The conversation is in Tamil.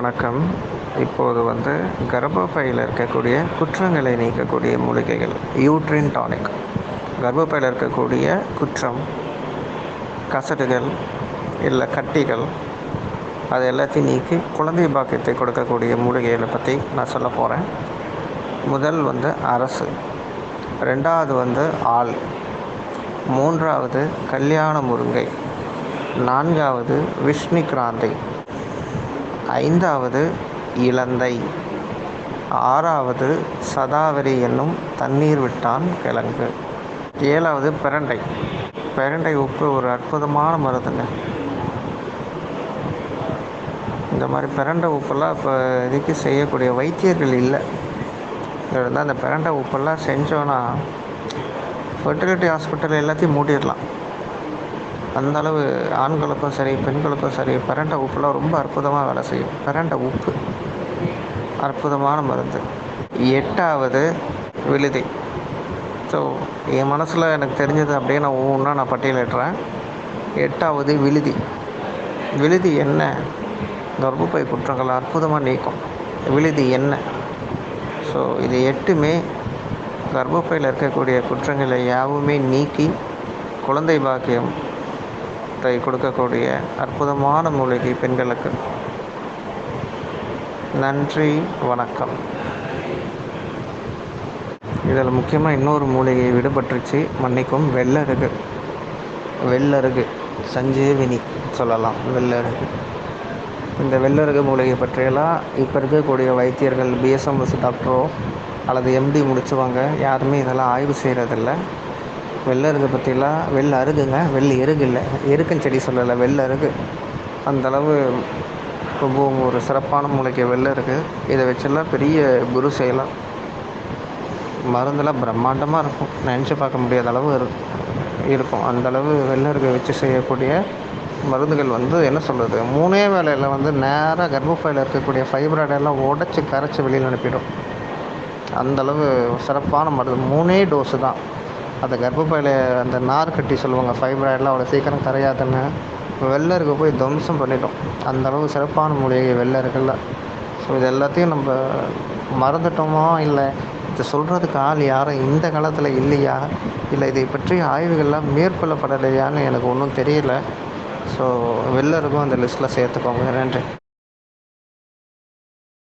வணக்கம். இப்போது வந்து கர்ப்பப்பையில் இருக்கக்கூடிய குற்றங்களை நீக்கக்கூடிய மூலிகைகள். யூட்ரின் டானிக் கர்ப்பப்பையில் இருக்கக்கூடிய குற்றம் கசடுகள் இல்லை கட்டிகள் அது எல்லாத்தையும் நீக்கி குழந்தை பாக்கியத்தை கொடுக்கக்கூடிய மூலிகைகளை பற்றி நான் சொல்ல போகிறேன் முதல் வந்து அரசு. ரெண்டாவது வந்து ஆள். மூன்றாவது கல்யாண முருங்கை. நான்காவது விஷ்ணு கிராந்தை. ஐந்தாவது இலந்தை. ஆறாவது சதாவரி என்னும் தண்ணீர் விட்டான் கிழங்கு. ஏழாவது பிரண்டை. பிரண்டை உப்பு ஒரு அற்புதமான மருந்துங்க. இந்த மாதிரி பிரண்டை உப்பெல்லாம் இப்போ இதுக்கு செய்யக்கூடிய வைத்தியர்கள் இல்லை. இருந்தால் அந்த பிரண்டை உப்பெல்லாம் செஞ்சோன்னா ஃபெர்டிலிட்டி ஹாஸ்பிட்டல் எல்லாத்தையும் மூடிடலாம். அந்த அளவு ஆண்களுக்கும் சரி பெண்களுக்கும் சரி பிரண்டை உப்புலாம் ரொம்ப அற்புதமாக வேலை செய்யும். பிரண்டை உப்பு. அற்புதமான மருந்து. எட்டாவது விழுதி. ஸோ என் மனசில் எனக்கு தெரிஞ்சது அப்படியே நான் ஒவ்வொன்றா நான் பட்டியலிடுறேன் எட்டாவது விழுதி. விழுதி என்ன? கர்ப்பப்பை குற்றங்களை அற்புதமாக நீக்கும். விழுதி என்ன? ஸோ இது எட்டுமே கர்ப்பப்பையில் இருக்கக்கூடிய குற்றங்களை யாவுமே நீக்கி குழந்தை பாக்கியம் கொடுக்கக்கூடிய அற்புதமான மூலிகை பெண்களுக்கு நன்றி வணக்கம். இதில் முக்கியமாக இன்னொரு மூலிகையை விடுபட்டுருச்சு. மன்னிக்கும் வெள்ளருகு. வெள்ளருகு. சஞ்சீவினி சொல்லலாம் வெள்ளருகு. இந்த வெள்ளருகு மூலிகை பற்றியெல்லாம் இப்போ இருக்கக்கூடிய வைத்தியர்கள் பிஎஸ்எம்எஸ் டாக்டரோ அல்லது எம்டி முடிச்சவங்க. யாருமே இதெல்லாம் ஆய்வு செய்கிறதில்ல வெள்ளருகு பற்றிலாம் வெள்ளை அருகுங்க. வெள்ளை எருகு இல்லை. எருக்கன் செடி சொல்லலை. வெள்ளை அருகு. அந்தளவு ரொம்பவும் ஒரு சிறப்பான மூலிகை வெள்ளை இருக்குது இதை வச்செல்லாம் பெரிய குரு செய்யலாம். மருந்தெல்லாம் பிரம்மாண்டமாக இருக்கும். நினச்சி பார்க்க முடியாத அளவு இருக்கும். அந்தளவு வெள்ளருகை வச்சு செய்யக்கூடிய மருந்துகள் வந்து என்ன சொல்கிறது மூணே வேலையில் வந்து நேராக கர்ப்பப்பையில் இருக்கக்கூடிய ஃபைப்ராய்டெல்லாம் உடச்சி கரைச்சி வெளியில் அனுப்பிடும். அந்தளவு சிறப்பான மருந்து. மூணே டோஸு தான். அந்த கர்ப்பப்பையில் அந்த நார் கட்டி சொல்லுவாங்க ஃபைப்ராய்டெலாம் அவ்வளோ சீக்கிரம் கரையாதுன்னு. வெள்ளருக்கு போய் துவம்சம் பண்ணிட்டோம். அந்தளவு சிறப்பான மூலிகை வெள்ளருக்குல்ல ஸோ இது எல்லாத்தையும் நம்ம மறந்துட்டோமோ? இல்லை இதை சொல்கிறதுக்கு ஆள் யாரும் இந்த காலத்தில் இல்லையா? இல்லை இதை பற்றிய ஆய்வுகள்லாம் மேற்கொள்ளப்படலையான்னு எனக்கு ஒன்றும் தெரியல. ஸோ வெள்ளருக்கும் அந்த லிஸ்ட்டில் சேர்த்துக்கோங்க. நன்றி.